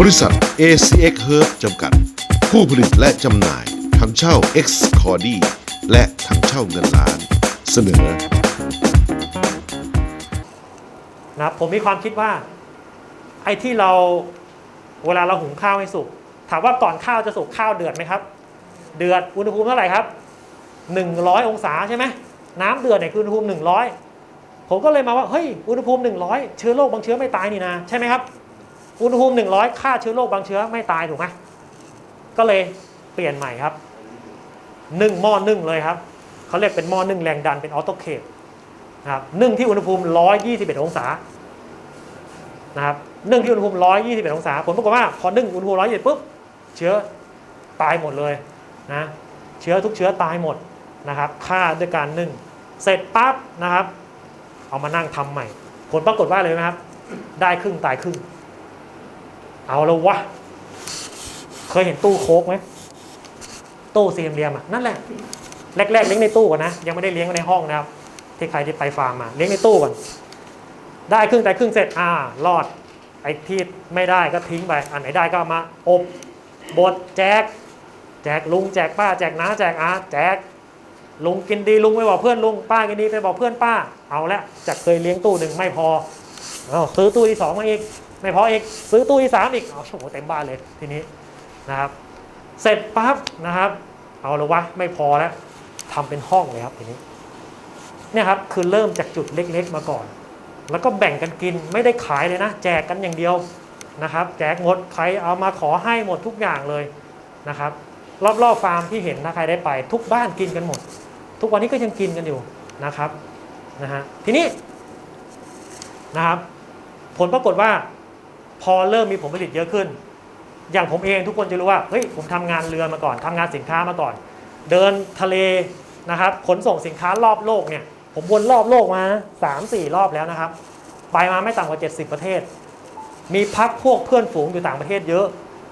บริษัท ACX Herb จำกัด ผู้ผลิตและจำหน่ายถังเช่า X c o r d y และถังเช่าเงินล้าน เสนอนะครับผมมีความคิดว่า ไอ้ที่เราเวลาเราหุงข้าวให้สุก ถามว่าก่อนข้าวจะสุกข้าวเดือดไหมครับ เดือดอุณหภูมิเท่าไหร่ครับ 100 องศาใช่ไหมน้ำเดือดเนี่ยคืออุณหภูมิ 100 ผมก็เลยมาว่าเฮ้ยอุณหภูมิ 100 เชื้อโรคบางเชื้อไม่ตายนี่นะใช่ไหมครับ อุณหภูมิ100ฆ่าเชื้อโรคบางเชื้อไม่ตายถูกไหมก็เลยเปลี่ยนใหม่ครับนึ่งหม้อนึ่งเลยครับเขาเรียกเป็นหม้อนึ่งแรงดันเป็นออโตเคปนะครับนึ่งที่อุณหภูมิ 121 องศานะครับนึ่งที่อุณหภูมิ 121 องศาผลปรากฏว่าพอนึ่งอุณหภูมิ121ปุ๊บเชื้อตายหมดเลยนะเชื้อทุกเชื้อตายหมดนะครับฆ่าด้วยการนึ่ง เสร็จปั๊บนะครับ เอามานั่งทำใหม่ ผลปรากฏว่าเลยนะครับ ได้ครึ่งตายครึ่ง เอาแล้ววะ เคยเห็นตู้โค้กไหมตู้สี่เหลี่ยมอะนั่นแหละแรกๆเลี้ยงในตู้ก่อนนะยังไม่ได้เลี้ยงไว้ในห้องนะครับที่ใครที่ไปฟาร์มมาเลี้ยงในตู้ก่อนได้ครึ่งแต่ครึ่งเสร็จอ่ารอดไอ้ที่ไม่ได้ก็ทิ้งไปอันไหนได้ก็มาอบบดแจก แจกลุงแจกป้า แจกน้าแจกอาแจกลุงกินดีลุงไปบอกเพื่อนลุงป้ากินดีไปบอกเพื่อนป้า เอาละจากเคยเลี้ยงตู้หนึ่งไม่พอเอาซื้อตู้ที่สองมาอีก ไม่พออีกซื้อตู้ที่สามอีกเอาโอ้โหเต็มบ้านเลยทีนี้นะครับ เสร็จปั๊บนะครับ เอาละวะไม่พอแล้วทำเป็นห้องเลยครับทีนี้เนี่ยครับคือเริ่มจากจุดเล็กๆมาก่อน แล้วก็แบ่งกันกินไม่ได้ขายเลยนะ แจกกันอย่างเดียวนะครับ แจกหมดใครเอามาขอให้หมดทุกอย่างเลยนะครับรอบๆฟาร์มที่เห็นนะใครได้ไป ทุกบ้านกินกันหมด ทุกวันนี้ก็ยังกินกันอยู่นะครับนะฮะทีนี้นะครับ ผลปรากฏว่า พอเริ่มมีผลผลิตเยอะขึ้น อย่างผมเองทุกคนจะรู้ว่าเฮ้ยผมทำงานเรือมาก่อนทำงานสินค้ามาก่อน เดินทะเลนะครับขนส่งสินค้ารอบโลกเนี่ยผมวนรอบโลกมาสามสี่รอบแล้วนะครับ ไปมาไม่ต่ำกว่า 70 ประเทศ มีพักพวกเพื่อนฝูงอยู่ต่างประเทศเยอะ